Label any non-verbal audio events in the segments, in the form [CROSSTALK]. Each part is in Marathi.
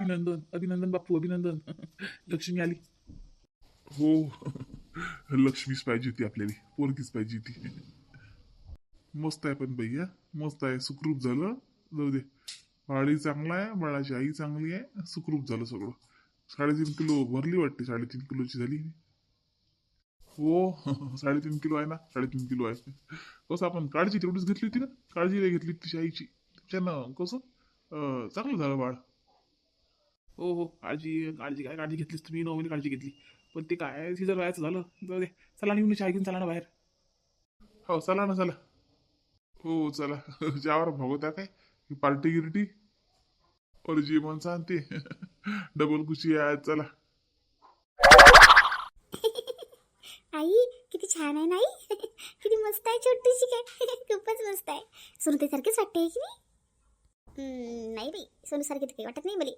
अभिनंदन अभिनंदन बापू अभिनंदन. लक्ष्मी आली. हो. लक्ष्मीच पाहिजे होती आपल्याला. पोरगीच पाहिजे होती. मस्त आहे पण भैया मस्त आहे. सुखरूप झालं. जाऊ दे. बाळही चांगला आहे बाळाची आई चांगली आहे. सुखरूप झालं सगळं. साडेतीन किलो भरली वाटते साडेतीन किलोची झाली. हो साडेतीन किलो आहे ना साडेतीन किलो आहे. कसं आपण काळजी तेवढीच घेतली होती ना? काळजी नाही घेतली तिच्या आईची. त्यानं कसं? चांगलं झालं बाळ. हो हो काळजी काळजी काय काळजी घेतलीस तुम्ही नवीन काळजी घेतली. पण ते काय सीझर व्हायचं झालं जाऊ दे. चला निघून चहा घेऊन चला ना बाहेर. हो चला ना चला. हो चला. [LAUGHS] ज्यावर भगवत्या काय? ही पार्टी गिरटी? और जी मन सांगते डबल कुशी आहे आज चला. आई किती छान आहे नाही [LAUGHS] किती मस्त आहे छोटीशी काय? [LAUGHS] खूपच मस्त आहे. सुनतेसारखीच वाटते की नाही बाई. सोनूसारखी तर काही वाटत नाही मला.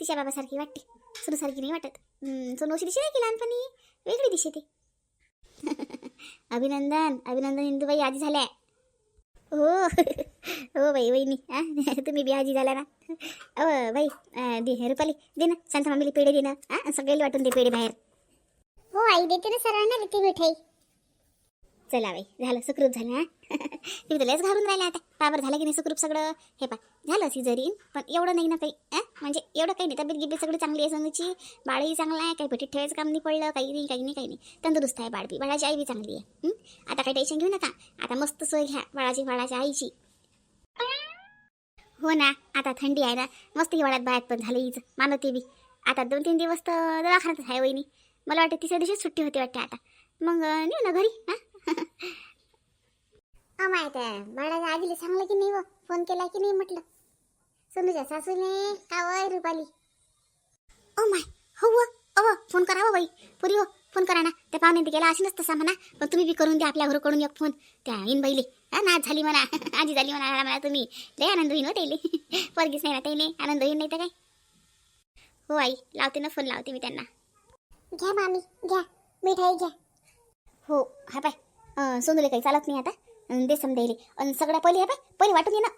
तिच्या बाबासारखी वाटते. सोनूसारखी नाही वाटत. हम्म, सोनूशी दिशी नाही की लहानपणी? वेगळी दिशे ते. [LAUGHS] अभिनंदन अभिनंदन इंदूबाई आजी झाल्या. हो हो बाई वहिनी हा? [LAUGHS] तुम्ही बी आजी झाल्या ना? अव बाई दे रुपाली दे ना शांत मामीला पेढे दे ना. हा सगळ्याला वाटून दे पेढे बाहेर. हो आई देते ना सर्वांना देते मिठाई. चला बाई झालं सुखरूप झालं हा? [LAUGHS] तुम्ही तर लयच घालून राहिला आता. पाबर झालं की नाही सुखरूप सगळं? हे पा झालं सिझरीन पण एवढं नाही ना काही म्हणजे एवढं काही नाही. तब्येत गिब्येत सगळी चांगली आहे सोनूची बाळही चांगला आहे काही पेटीत ठेवायचं काम नाही पडलं काही नाही काही नाही काही नाही. तंदुरुस्त आहे बाळबी बाळाची आई बी चांगली आहे आता काही टेन्शन घेऊ नका. आता मस्त सोय घ्या बाळाची बाळाच्या आईची. हो ना आता थंडी आहे ना. मस्त हिवाळ्यात बाहेर पण झालं हीच मानवते बी. आता दोन तीन दिवस तर दवाखान्यात आहे वहिनी. मला वाटतं तिसऱ्या दिवशी सुट्टी होती वाटते आता. मग नेऊ ना घरी हां? [LAUGHS] माहीत आहे बाळाच्या आजीला सांगलं की नाही व फोन केला की नाही म्हटलं? सोनूच्या सासूने का वय रुपाली ओ माय हो व अव फोन करा हो बाई. पुरी हो फोन करा ना. त्या पाहुणे गेला असेलच तसा म्हणा. पण तुम्ही बी करून द्या आपल्या घराकडून एक फोन. त्या इन बाईले. हा नाच झाली म्हणा. [LAUGHS] आजी झाली म्हणा म्हणा तुम्ही. लय आनंद होईन हो त्याले. [LAUGHS] पोरगीच नाही ना त्याने आनंद होईन नाही तर काय? हो आई लावते ना फोन लावते मी त्यांना. घ्या मामी घ्या. मिठाई घ्या. हो हा अं, सोनूले काही चालत नाही आता. दे समजायले आणि सगळ्या पहिले हा पहिले वाटून ये ना.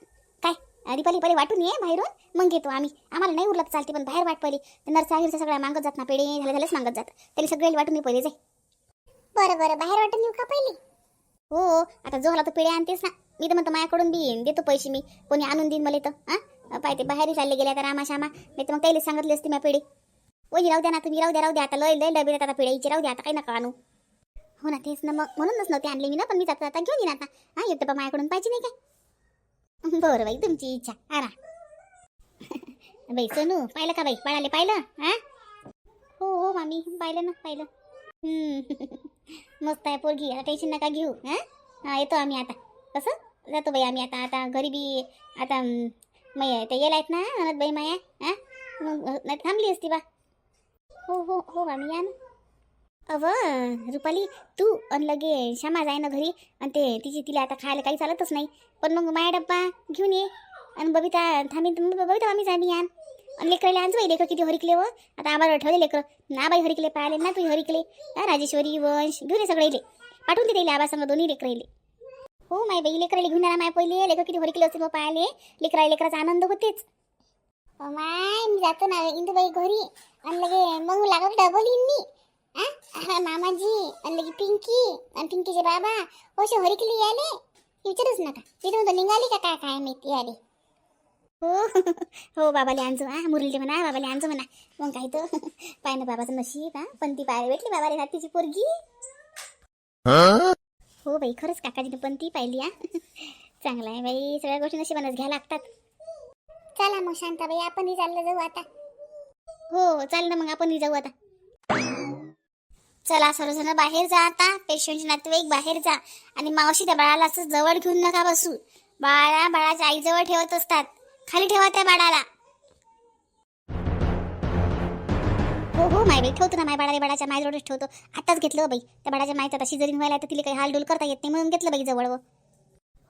काय? अं, दीपाली पहिले वाटून ये बाहेरून मग घेतो आम्ही. आम्हाला नाही उरलं तर चालते पण बाहेर वाट पहिले नरसा हिरसा सगळ्या मागत जात ना पेढे झाले झालेच मागत जात. त्याला सगळे वाटून ये पहिले जाय. बरं बरं. बाहेर वाटून येऊ का पहिले? हो आता जो आला तो पेढे आणतेस ना. मी तर म्हणतो माझ्याकडून बी देतो पैसे मी. कोणी आणून देईन मला तर हां? पाहिजे बाहेरही चालले गेले आता रामा श्यामा नाही तर मग त्याला सांगितले असते मी पेढे. ओही राहू द्या ना तुम्ही. राहू द्या राहू द्या. आता लय लय डबे आता पिढाईचे राहू द्या आता. काही नका आणू. हो ना तेच ना मग. म्हणूनच नव्हते आणले मी ना पण मी जाता आता घेऊन येईन आता हा एक डबा माझ्याकडून पाहिजे नाही काय बरं बाई तुमची इच्छा. आरा. [LAUGHS] बाई सोनू पाहिलं का बाई? बाळाले पाहिलं? हा? हो हो मामी पाहिलं ना पाहिलं. हम्म. [LAUGHS] मस्त आहे पोरगी आता टेन्शन नका घेऊ हा? येतो आम्ही आता. कसं? जातो बाई आम्ही आता आता घरी बी आता मैया मै ते येला आहेत ना अनत बाई माया हा? मग नाही थांबली असती बा. हो हो हो मामी या ना. अव रुपाली तू अन लगे श्यामा जाय ना घरी आणि ते तिची तिला आता खायला काही चालतच नाही. पण मग माया डब्बा घेऊन ये. आणि बबिता थांबीन मग बबिता आम्ही आम्ही यान. आणि लेकराला आणजो बाई लेकर किती हरिकले व. आता आम्हाला ठेवले लेकर. ना बाई हरिकले पाहिले ना तू हरिकले. राजेश्वरी वंश घेऊन ये सगळे पाठवून दे त्याला आबा संग दोन्ही लेकराले हो माय बाई लेकराला घेऊन आला माय पहिले. लेकर किती हरिकले असते मग पाहिले. लेकरा लेकराचा आनंद होतेच. माय मी जातो ना इंदुबाई घरी. आणि लगे मग लागत डबल येईन मी आ? मामाजी आणि पिंकी आणि पिंकीचे बाबा. असे हरिकली आले. विचारूच नका. तिथून तर निघाली का काय काय माहिती आले हो हो बाबाले आणजो हा. मुरलीले म्हणा बाबाले आणजो म्हणा. मग काय तर. पाय ना बाबाचं नशीब हा. पण ती पाय भेटली बाबाले नातीची पोरगी. हो बाई खरंच काकाजीने पण ती पाहिली हा. चांगलं आहे बाई. सगळ्या गोष्टी नशिबानच घ्या लागतात. चला मग शांताबाई आपणही चाललं जाऊ आता. हो चाल ना मग आपणही जाऊ आता. चला सर्वजण बाहेर जा आता. पेशंट नातेवाईक बाहेर जा. आणि मावशी त्या बाळाला असं जवळ घेऊन नका बसू. बाळा बाळाच्या आईजवळ ठेवत असतात. खाली ठेवा त्या बाळाला. हो हो माय बाई ठेवतो ना माय बाळाला बाळाच्या मायजवळच ठेवतो. आताच घेतलं हो बाई. त्या बाळाच्या मायचा तशी जरी व्हायला तर तिला काही हालडोल करता येत नाही म्हणून घेतलं बाई जवळ हो.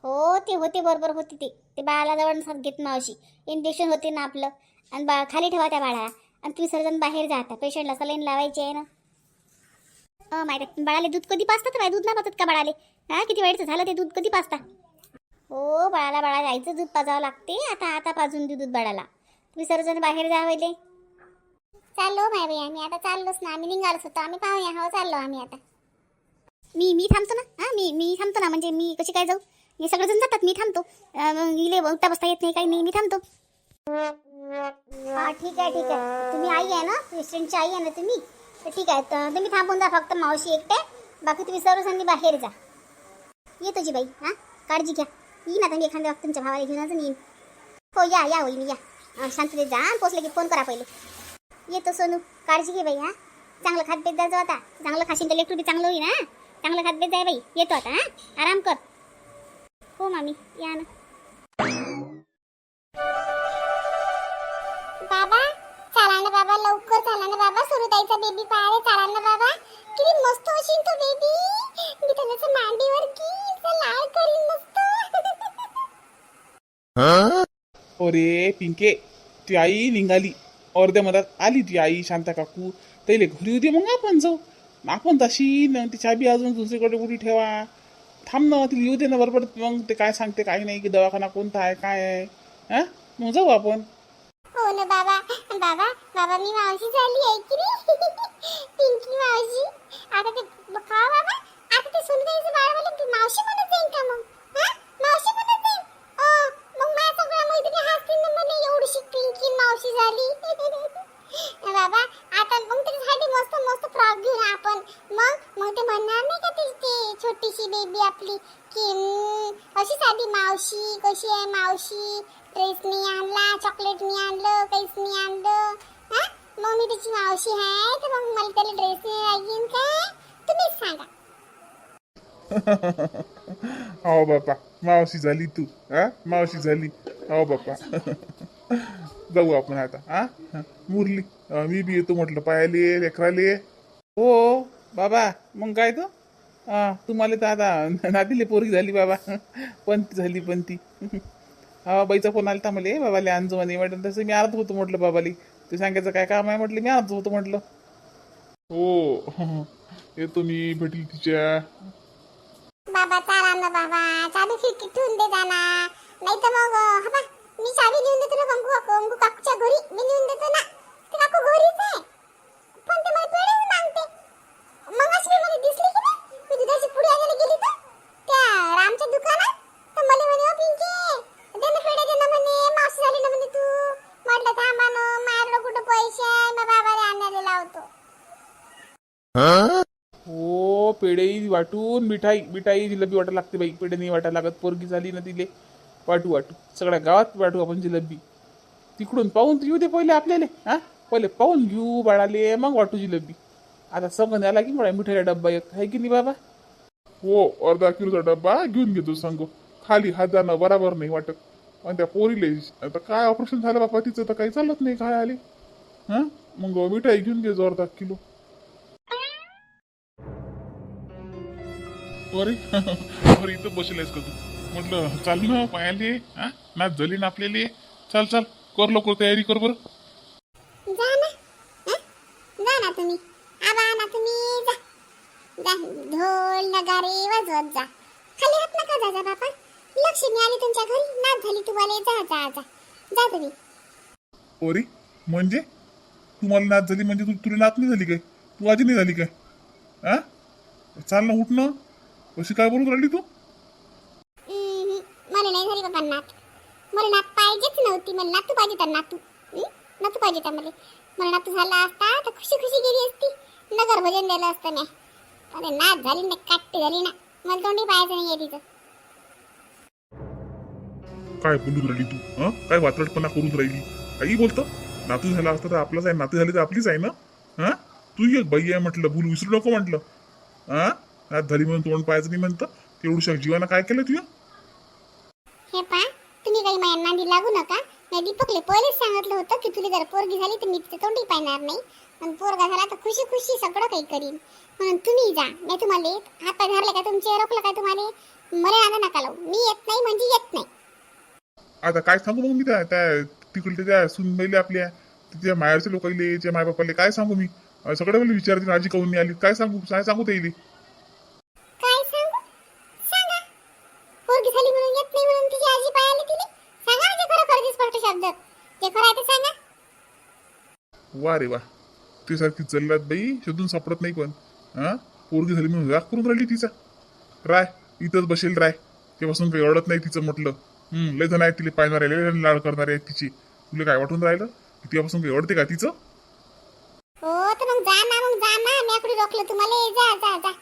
हो ते होते बरोबर होते ते. ते बाळाला जवळ घेत मावशी. इंजेक्शन होते ना आपलं. आणि बा खाली ठेवा त्या बाळाला. आणि तुम्ही सर्वजण बाहेर जा आता. पेशंटला सलाईन लावायची आहे ना. माहिती बाळाले दूध कधी पाजतात बाई? दूध नाही पाजत का बाळाले? हा किती वाईट झालं ते दूध? कधी पाजता? हो बाळाला बाळाला आईचं दूध पाजावं लागते. आता आता पाजून देऊ दूध बाळाला. तुम्ही सर्वजण बाहेर जा वैले चाललो माय बाई आम्ही. आता चाललोच ना. आम्ही निघालोच होतो. आम्ही पाहूया. हो चाललो आम्ही आता. मी मी थांबतो ना? हा मी मी थांबतो ना. म्हणजे मी कशी काय जाऊ? हे सगळेजण जातात. मी थांबतो. इले उठता बसता येत नाही काही. नाही मी थांबतो. हा ठीक आहे ठीक आहे. तुम्ही आई आहे ना? पेशंटची आई आहे ना तुम्ही? तर ठीक आहे तर तुम्ही थांबून जा फक्त मावशी एकटे. बाकी तुम्ही सर्वसांनी बाहेर जा. येतो तुझी बाई हां? काळजी घ्या. येईन आता मी एखाद्या वक्त तुमच्या भावाला घेऊन अजून येईन. हो या या होईल या. शांतते शांततेत जा आणि पोचले की फोन करा पहिले. येतो सोनू काळजी घे बाई हां? चांगलं खातबेत जा जायचं आता. चांगलं खाशीन तर लेकरू बी चांगलं होईल हां? चांगलं खातबेत जाय बाई येतो आता हां? आराम कर. हो मामी या ना. ना बाबा लवकर चला ना बाबा. सुरुताईचा बेबी पाहायला चला ना बाबा. किती मस्त असेल तो बेबी मी त्याला मांडीवर की लाल करीन मस्त. अरे पिंके ती आई निघाली. अर्ध्या मधात आली ती आई शांता काकू. तैले घरी होती मग आपण जाऊ. आपण तशी न ती चाबी अजून दुसरीकडे कुठे ठेवा. थांब ना ती येऊ दे ना बरोबर. मग ते काय सांगते काय नाही की दवाखाना कोणता आहे काय आहे. हा? मग जाऊ आपण. हो ना बाबा. बाबा बाबा मी मावशी झाली आहे की नाही? पिंकी मावशी. आता ते खा हो बाबा? आता ते सुनताईचं बाळ मला तू मावशी म्हणत जाईन का मग? मावशी म्हणत जाईन? मग माझ्या सगळ्या मैत्रिणी हसतील ना म्हणे एवढीशी पिंकी मावशी झाली. बाबा आता मग त्याच्यासाठी मस्त मस्त फ्रॉक घेऊन आपण. मग मग ते म्हणणार नाही का ती ते छोटीशी बेबी आपली? की अशी साधी मावशी? कशी आहे मावशी? ड्रेस मी आणला चॉकलेट मी आणलं काहीच मी आणलं. हा? मग मी तिची मावशी आहे तर मग मला त्याला ड्रेस लागेल काय? तुम्हीच सांगा. हो बापा मावशी झाली तू. हा? मावशी झाली. हो बापा जाऊ आपण आता. हा? हा. मुरली. मी बी येतो म्हटलं. पायाले लेकराले. हो बाबा. मग काय तो हा तुम्हाला तर आता नातीले पोरगी झाली बाबा. पंती झाली पंती हा बाईचा फोन आला मला "ए, बाबाले आणजो म्हणे. म्हटलं तसं मी आणत होतो म्हटलं बाबाली. ते सांगायचं काय काम आहे? म्हटलं मी आणत होतो म्हटलं. हो. येतो मी भेटील तिच्या. बाबा चाला ना बाबा. चाबी खिडकी ठेवून दे जाना. नाही तर मग हा मी चाबी नेऊन देतो ना कंकू कंकू काकूच्या घरी. मी नेऊन देतो ना. ते काकू घरीच आहे पण ते मला पेढेच मागते मग अशी मी मला दिसली की नाही मी दुधाची पुडी आणायला गेली तर त्या रामच्या दुकानात तर मला म्हणे "ओ पिंकी दे ना पेढे दे ना म्हणे मावशी झाली ना म्हणे तू म्हटलं थांबा ना माझ्याकडे कुठं पैसे आहे मग बाबाला आणायला लावतो हो पेढे वाटून मिठाई मिठाई जिलबी वाटायला लागते बाई. पेढे नाही वाटायला लागत पोरगी झाली ना तिले वाटू वाटू. सगळ्या गावात वाटू आपण जिलबी तिकडून पाहून येऊ दे पहिले आपल्याला हा? पहिले पाहून घेऊ बाळाले मग वाटू जिलबी आता संग आला की मला मिठाईचा डब्बा एक. आहे की नाही बाबा? हो अर्धा किलोचा डब्बा घेऊन घेतो सांगू खाली हात जाणं बराबर नाही वाटत. आणि त्या पोरीले आता काय ऑपरेशन झालं बापा तिचं? तर काही चालत नाही काय आले? हा? मग मिठाई घेऊन घे अर्धा किलो. अरे अरे इथं बसलेस का तू म्हटलं चाल ना पायाले हा? नाच झाली ना आपल्याला चाल चाल. कर लवकर तयारी कर बरं. जा ना. हं? जा ना तुम्ही. आबा ना तुम्ही जा. जा. ढोल नगारे वाजवत जा. खाली हात नका जा जा बापा. लक्ष्मी आली तुमच्या घरी. नाच झाली तुम्हाला. जा जा जा. जा तुम्ही. अरे म्हणजे? तुम्हाला नाच झाली म्हणजे तू तुला नाच नाही झाली काय? तू आधी नाही झाली काय? हा? चाल ना उठ ना. अशी काय बोलून राहिली तू? मला नाही झाली बाबा नात मला नात पाहिजेच नव्हती मला नातू पाहिजे तर नातू? नातू पाहिजे तर मला. मला नातू झाला असता तर खुशी खुशी गेली असती. नगर भजन दिलं असतं नाही अरे नात झाली ना काट्टी झाली ना. मला तोंडी पाहायचं नाही आहे तिचं. काय बोलून राहिली तू? हा? काय वात्रटपणा करून राहिली? काही बोलतं नातू झाला असता तर आपलाच आहे नातू झाली तर आपलीच आहे ना? हा? तू एक बाई आहे म्हटलं भूल विसरू नको म्हटलं. हा? नात झाली म्हणून तोंड पाहायचं नाही म्हणतं. तेवढ्या जीवानं काय केलं तुझ्या हे पा तुम्ही काही माझ्या नांदी लागू नका. मी दीपकले पहिलेच सांगितलं होतं की तुला जर पोरगी झाली तर मी तिथे तोंडी पाहणार नाही. पण पोरगा झाला तर खुशी खुशी सगळं काही करीन. म्हणून तुम्ही जा. मी तुम्हाला हात पाय धरले का तुमचे रोखलं काय तुम्हाला? मला नांदा नका लावू. मी येत नाही म्हणजे येत नाही. आता काय सांगू मग मी त्या तिकडले त्या सुनबाईले आपल्या? तिच्या माहेरच्या लोकांले त्या मायबापाले काय सांगू मी? सगळं मला विचारते आजी काऊन नाही आली? काय सांगू काय सांगू त्याईले काय सांगू सांगा पोरगी झाली म्हणून येत नाही म्हणून तिची आजी पायाला तिने सांगा म्हणजे खरं खरं स्पष्ट शब्द जे खरं आहे ते सांगा वा रे वा ते सारखी चालल्यात बाई शोधून सापडत नाही पण हा? पोरगी झाली म्हणून राग करून राहिली तिचा. राय इथंच बसेल राय. तेपासून काही अडत नाही तिचं म्हटलं. हम्म लय जण आहेत तिला पाहणार लय लाड करणारे आहेत तिची. तुला काय वाटून राहिलं? तिच्यापासून काही अडते का तिचं? हो तर मग जा ना मग जा ना. मी आकडे रोखलं तुम्हाला? जा जा जा.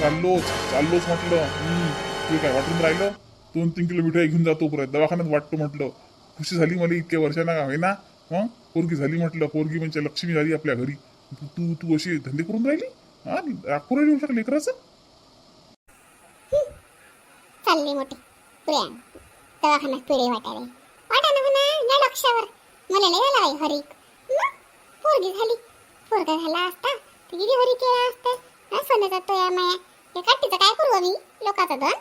चाललोच चाललोच म्हटलं. तुला काय वाटून राहिलं? दोन तीन किलो मिठाई घेऊन जातो परत दवाखान्यात वाटतो म्हटलं. खुशी झाली मला इतक्या वर्षांना का होईना हा? पोरगी झाली म्हटलं पोरगी म्हणजे लक्ष्मी झाली आपल्या घरी. तू तू अशी धंदे करून राहिली? हा? राग राहिली शकले लेकराचं? चालले मोठे. प्रिया दवाखान्यात पिढे वाटायला वाटा ना म्हणा नाही लक्षावर मला नाही झाला बाई हरिक पोरगी झाली. पोरगा झाला असता तर किती हरी केला असता. सोन्याचा तोया माया. या काठीचं काय करू आम्ही? लोकांचा धन?